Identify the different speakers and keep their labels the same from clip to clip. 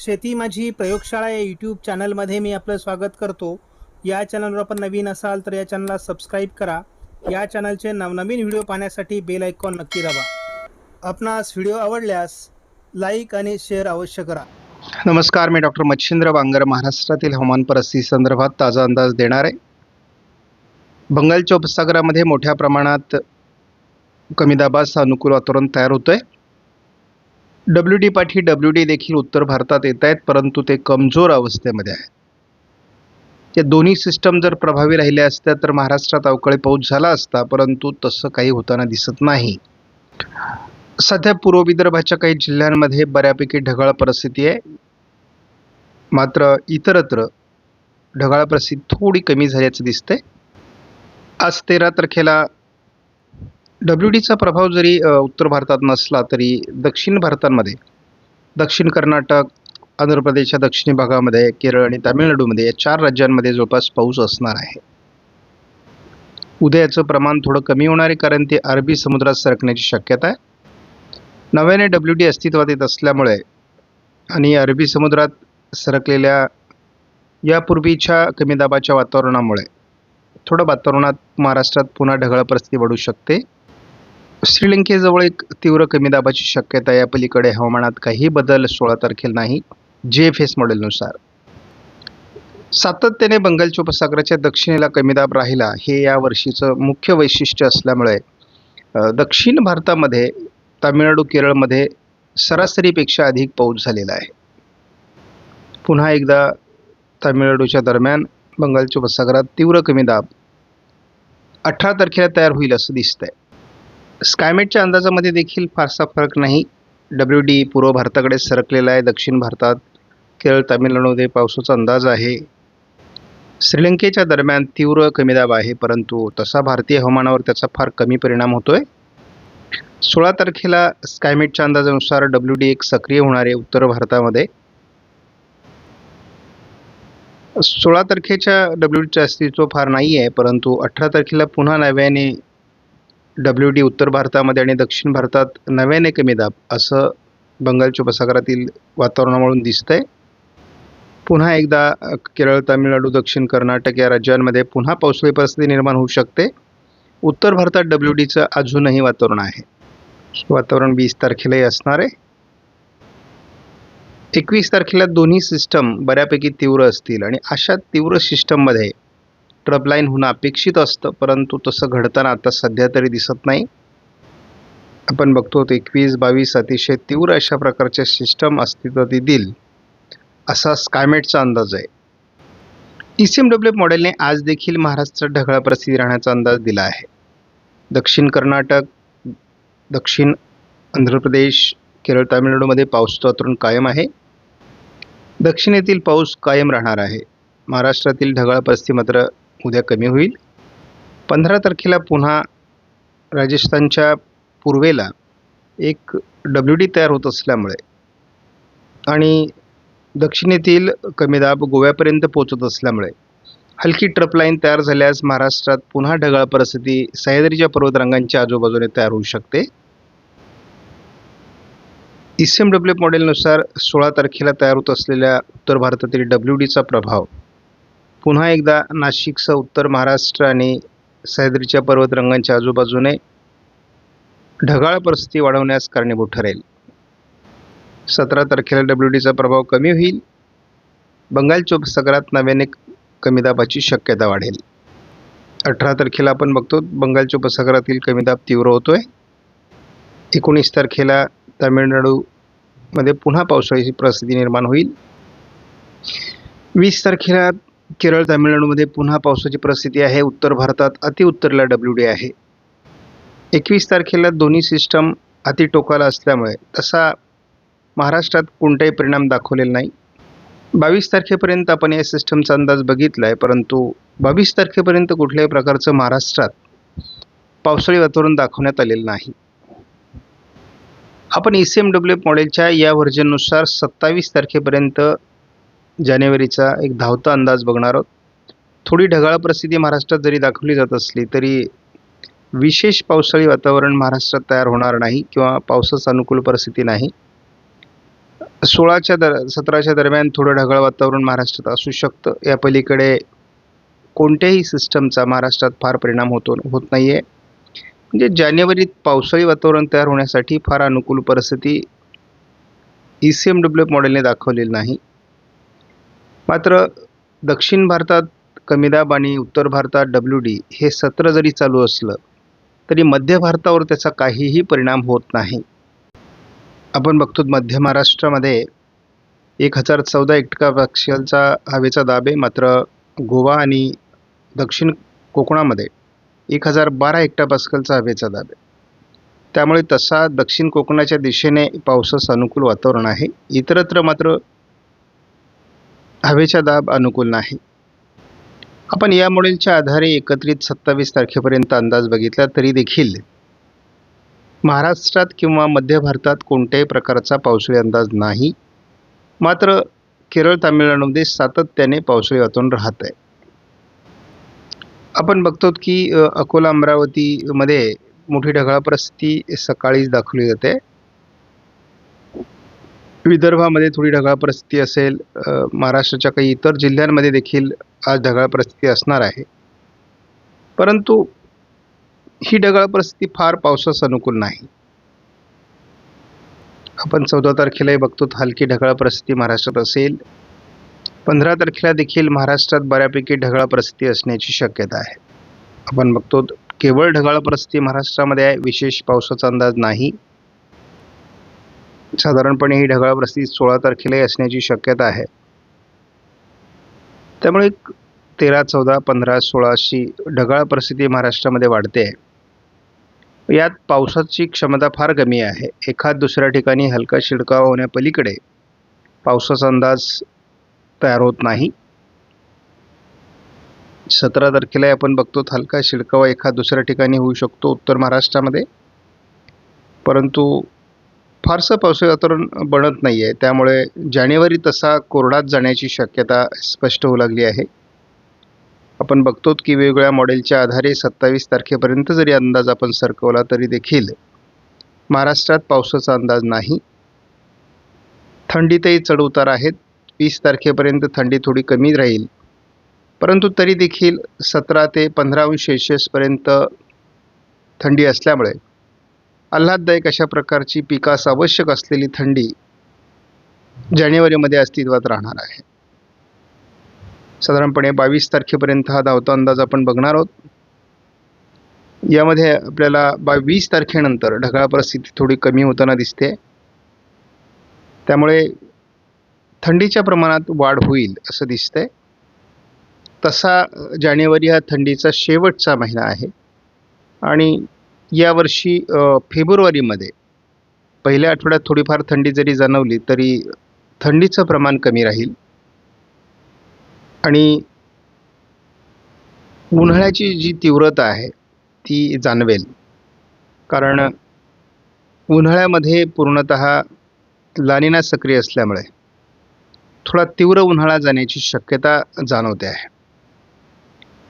Speaker 1: शेती माझी प्रयोगशाळा या यूट्यूब चॅनलमध्ये मी आपलं स्वागत करतो. या चॅनलवर आपण नवीन असाल तर या चॅनलला सबस्क्राईब करा. या चॅनलचे नवनवीन व्हिडिओ पाहण्यासाठी बेल आयकॉन नक्की दाबा. आपणास व्हिडिओ आवडल्यास लाईक आणि शेअर अवश्य करा.
Speaker 2: नमस्कार मी डॉक्टर मच्छिंद्र बांगर महाराष्ट्रातील हवामान परिस्थिती संदर्भात ताजा अंदाज देणार आहे. बंगालच्या उपसागरामध्ये मोठ्या प्रमाणात कमी दाबाचं अनुकूल वातावरण तयार होतं आहे डब्ल्यू डी पाठी डब्ल्यू डी देखील उत्तर भारतात येत आहेत परंतु ते कमजोर अवस्थेमध्ये आहे या दोन्ही सिस्टम जर प्रभावी राहिल्या असत्या तर महाराष्ट्रात अवकाळी पाऊस झाला असता परंतु तसं काही होताना दिसत नाही. सध्या पूर्व विदर्भाच्या काही जिल्ह्यांमध्ये बऱ्यापैकी ढगाळ परिस्थिती आहे. मात्र इतरत्र ढगाळ परिस्थिती थोडी कमी झाल्याचं दिसतंय. आज तेरा तारखेला डब्ल्यू डीचा प्रभाव जरी उत्तर भारतात नसला तरी दक्षिण भारतामध्ये दक्षिण कर्नाटक आंध्र प्रदेशच्या दक्षिणी भागामध्ये केरळ आणि तामिळनाडूमध्ये या चार राज्यांमध्ये जवळपास पाऊस असणार आहे. उद्याचं प्रमाण थोडं कमी होणार आहे कारण ते अरबी समुद्रात सरकण्याची शक्यता आहे. नव्याने डब्ल्यू डी अस्तित्वात येत असल्यामुळे आणि अरबी समुद्रात सरकलेल्या यापूर्वीच्या कमी दाबाच्या वातावरणामुळे थोडं वातावरणात महाराष्ट्रात पुन्हा ढगाळ परिस्थिती वाढू शकते. श्रीलंकेजवळ एक तीव्र कमी दाबाची शक्यता या पलीकडे हवामानात काही बदल सोळा तारखेला नाही जे एफ एस मॉडेलनुसार. सातत्याने बंगालच्या उपसागराच्या दक्षिणेला कमी दाब राहिला हे या वर्षीचं मुख्य वैशिष्ट्य असल्यामुळे दक्षिण भारतामध्ये तामिळनाडू केरळमध्ये सरासरीपेक्षा अधिक पाऊस झालेला आहे. पुन्हा एकदा तामिळनाडूच्या दरम्यान बंगालच्या उपसागरात तीव्र कमी दाब अठरा तारखेला तयार होईल असं दिसतंय. स्कायमेटच्या अंदाजामध्ये देखील फारसा फरक नाही. डब्ल्यू डी पूर्व भारताकडे सरकलेला आहे दक्षिण भारतात केरळ तामिळनाडूमध्ये पावसाचा अंदाज आहे. श्रीलंकेच्या दरम्यान तीव्र कमी दाब आहे परंतु तसा भारतीय हवामानावर त्याचा फार कमी परिणाम होतो आहे सोळा तारखेला स्कायमेटच्या अंदाजानुसार डब्ल्यू डी एक सक्रिय होणार आहे उत्तर भारतामध्ये. सोळा तारखेच्या डब्ल्यू डीचे अस्तित्व फार नाही आहे परंतु अठरा तारखेला पुन्हा नव्याने डब्ल्यू डी उत्तर भारतामध्ये आणि दक्षिण भारतात नव्याने कमी दाब असं बंगालच्या उपसागरातील दिसतं आहे पुन्हा एकदा केरळ तामिळनाडू दक्षिण कर्नाटक या राज्यांमध्ये पुन्हा पावसाळी परिस्थिती निर्माण होऊ शकते. उत्तर भारतात डब्ल्यू डीचं अजूनही वातावरण आहे. वातावरण वीस तारखेलाही असणार आहे. एकवीस तारखेला दोन्ही सिस्टम बऱ्यापैकी तीव्र असतील आणि अशा तीव्र सिस्टममध्ये ट्रबलाईन होणं अपेक्षित असतं परंतु तसं घडताना आता सध्या तरी दिसत नाही. आपण बघतो एकवीस बावीस अतिशय तीव्र अशा प्रकारच्या सिस्टम अस्तित्वात येतील असा स्कायमेटचा अंदाज आहे. ई सी एम डब्ल्यू मॉडेलने आज देखील महाराष्ट्रात ढगाळ परिस्थिती राहण्याचा अंदाज दिला आहे. दक्षिण कर्नाटक दक्षिण आंध्र प्रदेश केरळ तामिळनाडूमध्ये पाऊस वातावरण कायम आहे. दक्षिणेतील पाऊस कायम राहणार आहे. महाराष्ट्रातील ढगाळ परिस्थिती मात्र उद्या कमी होईल. पंधरा तारखेला पुन्हा राजस्थानच्या पूर्वेला एक डब्ल्यू डी तयार होत असल्यामुळे आणि दक्षिणेतील कमी दाब गोव्यापर्यंत पोहोचत असल्यामुळे हलकी ट्रपलाईन तयार झाल्यास महाराष्ट्रात पुन्हा ढगाळ परिस्थिती सह्याद्रीच्या पर्वतरांगांच्या आजूबाजूने तयार होऊ शकते. ई सी एम डब्ल्यू मॉडेलनुसार सोळा तारखेला तयार होत असलेल्या उत्तर भारतातील डब्ल्यू डीचा प्रभाव पुन्हा एकदा नाशिकसह उत्तर महाराष्ट्र आणि सह्याद्रीच्या पर्वतरंगांच्या आजूबाजूने ढगाळ परिस्थिती वाढवण्यास कारणीभूत ठरेल. सतरा तारखेला डब्ल्यू डीचा प्रभाव कमी होईल. बंगालच्या उपसागरात नव्याने कमी दाबाची शक्यता वाढेल. अठरा तारखेला आपण बघतो बंगालच्या उपसागरातील कमी दाब तीव्र आहे एकोणीस तारखेला तामिळनाडूमध्ये पुन्हा पावसाळ्याची परिस्थिती निर्माण होईल. वीस तारखेला केरळ तामिळनाडूमध्ये पुन्हा पावसाची परिस्थिती आहे. उत्तर भारतात अतिउत्तरला डब्ल्यू डी आहे. एकवीस तारखेला दोन्ही सिस्टम अतिटोकाला असल्यामुळे तसा महाराष्ट्रात कोणताही परिणाम दाखवलेला नाही. बावीस तारखेपर्यंत आपण या सिस्टमचा अंदाज बघितला आहे परंतु बावीस तारखेपर्यंत कुठल्याही प्रकारचं महाराष्ट्रात पावसाळी वातावरण दाखवण्यात आलेलं नाही. आपण ई सी एम डब्ल्यू मॉडेलच्या या व्हर्जननुसार सत्तावीस तारखेपर्यंत जानेवारीचा एक धावता अंदाज बघणार आहोत. थोडी ढगाळ परिस्थिती महाराष्ट्रात जरी दाखवली जात असली तरी विशेष पावसाळी वातावरण महाराष्ट्रात तयार होणार नाही किंवा पावसाचं अनुकूल परिस्थिती नाही. सोळाच्या दर सतराच्या दरम्यान थोडं ढगाळ वातावरण महाराष्ट्रात असू शकतं. या पलीकडे कोणत्याही सिस्टमचा महाराष्ट्रात फार परिणाम होतो होत नाही आहे म्हणजे जानेवारीत पावसाळी वातावरण तयार होण्यासाठी फार अनुकूल परिस्थिती E C M W F मॉडेलने दाखवलेली नाही. मात्र दक्षिण भारतात कमी दाब आणि उत्तर भारतात डब्ल्यू डी हे सत्र जरी चालू असलं तरी मध्य भारतावर त्याचा काहीही परिणाम होत नाही. आपण बघतो मध्य महाराष्ट्रामध्ये एक हजार चौदा एकटकापेक्षाचा हवेचा दाब आहे मात्र गोवा आणि दक्षिण कोकणामध्ये एक हजार बारा हेक्टापास्कलचा हवेचा दाब. आहे त्यामुळे तसा दक्षिण कोकणाच्या दिशेने पावसाचं अनुकूल वातावरण आहे. इतरत्र मात्र हवेचा दाब अनुकूल नाही. आपण या मॉडेलच्या आधारे एकत्रित सत्तावीस तारखेपर्यंत अंदाज बघितला तरी देखील महाराष्ट्रात किंवा मध्य भारतात कोणत्याही प्रकारचा पावसाळी अंदाज नाही. मात्र केरळ तामिळनाडूमध्ये सातत्याने पावसाळी वातावरण राहत आहे. आपण बघतो की अकोला अमरावतीमध्ये मोठी ढगाळ परिस्थिती सकाळीच दाखवली जाते. विदर्भामध्ये थोडी ढगाळ परिस्थिती असेल महाराष्ट्राच्या काही इतर जिल्ह्यांमध्ये देखील आज ढगाळ परिस्थिती असणार आहे. परंतु ही ढगाळ परिस्थिती फार पावसास अनुकूल नाही. आपण चौदा तारखेलाही बघतो हलकी ढगाळ परिस्थिती महाराष्ट्रात असेल. पंधरा तारखेला देखील महाराष्ट्रात बऱ्यापैकी ढगाळ परिस्थिती असण्याची शक्यता आहे. आपण बघतो केवळ ढगाळ परिस्थिती महाराष्ट्रामध्ये आहे विशेष पावसाचा अंदाज नाही. साधारणपणे ही ढगाळ परिस्थिती सोळा तारखेलाही असण्याची शक्यता आहे. त्यामुळे तेरा चौदा पंधरा सोळा अशी ढगाळ परिस्थिती महाराष्ट्रामध्ये वाढते आहे. यात पावसाची क्षमता फार कमी आहे. एखाद दुसऱ्या ठिकाणी हलका शिडकावा होण्यापलीकडे पावसाचा अंदाज तयार होत नाही. सतरा तारखेला आपण बघतो हलका शिडकावा एखाद दुसऱ्या ठिकाणी होऊ शकतो उत्तर महाराष्ट्रामध्ये. परंतु फारसं पावसाळी वातावरण बनत नाही आहे त्यामुळे जानेवारी तसा कोरडात जाण्याची शक्यता स्पष्ट होऊ लागली आहे. आपण बघतो की वेगवेगळ्या मॉडेलच्या आधारे सत्तावीस तारखेपर्यंत जरी अंदाज आपण सरकवला तरी देखील महाराष्ट्रात पावसाचा अंदाज नाही. थंडीतही चढउतार आहेत. वीस तारखेपर्यंत थंडी थोडी कमी राहील. परंतु तरी देखील सतरा ते पंधरा अंश सेल्शियसपर्यंत थंडी असल्यामुळे आल्हाददायक अशा प्रकारची पिकास आवश्यक असलेली थंडी जानेवारीमध्ये अस्तित्वात राहणार आहे. साधारणपणे बावीस तारखेपर्यंत हा धावता अंदाज आपण बघणार आहोत. यामध्ये आपल्याला बावीस तारखेनंतर ढगाळ परिस्थिती थोडी कमी होताना दिसते. त्यामुळे थंडीच्या प्रमाणात वाढ होईल असं दिसतंय. तसा जानेवारी हा थंडीचा शेवटचा महिना आहे. आणि यावर्षी फेब्रुवारीमध्ये पहिल्या आठवड्यात थोडीफार थंडी जरी जाणवली तरी थंडीचं प्रमाण कमी राहील. आणि उन्हाळ्याची जी तीव्रता आहे ती जाणवेल. कारण उन्हाळ्यामध्ये पूर्णत लानिना सक्रिय असल्यामुळे थोडा तीव्र उन्हाळा जाण्याची शक्यता जाणवते आहे.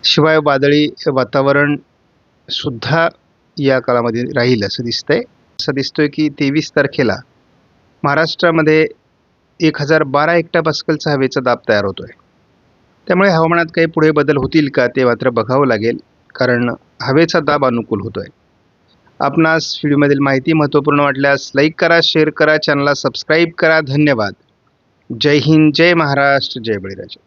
Speaker 2: शिवाय वादळी वातावरण सुद्धा या काळामध्ये राहील असं दिसतंय. असं दिसतोय की तेवीस तारखेला महाराष्ट्रामध्ये एक हजार बारा हेक्टापास्कलचा हवेचा दाब तयार होतो आहे त्यामुळे हवामानात काही पुढे बदल होतील का ते मात्र बघावं लागेल कारण हवेचा दाब अनुकूल होतो आहे आपणास व्हिडिओमधील माहिती महत्त्वपूर्ण वाटल्यास लाईक करा शेअर करा चॅनलला सबस्क्राईब करा. धन्यवाद. जय हिंद जय महाराष्ट्र जय बळीराजा.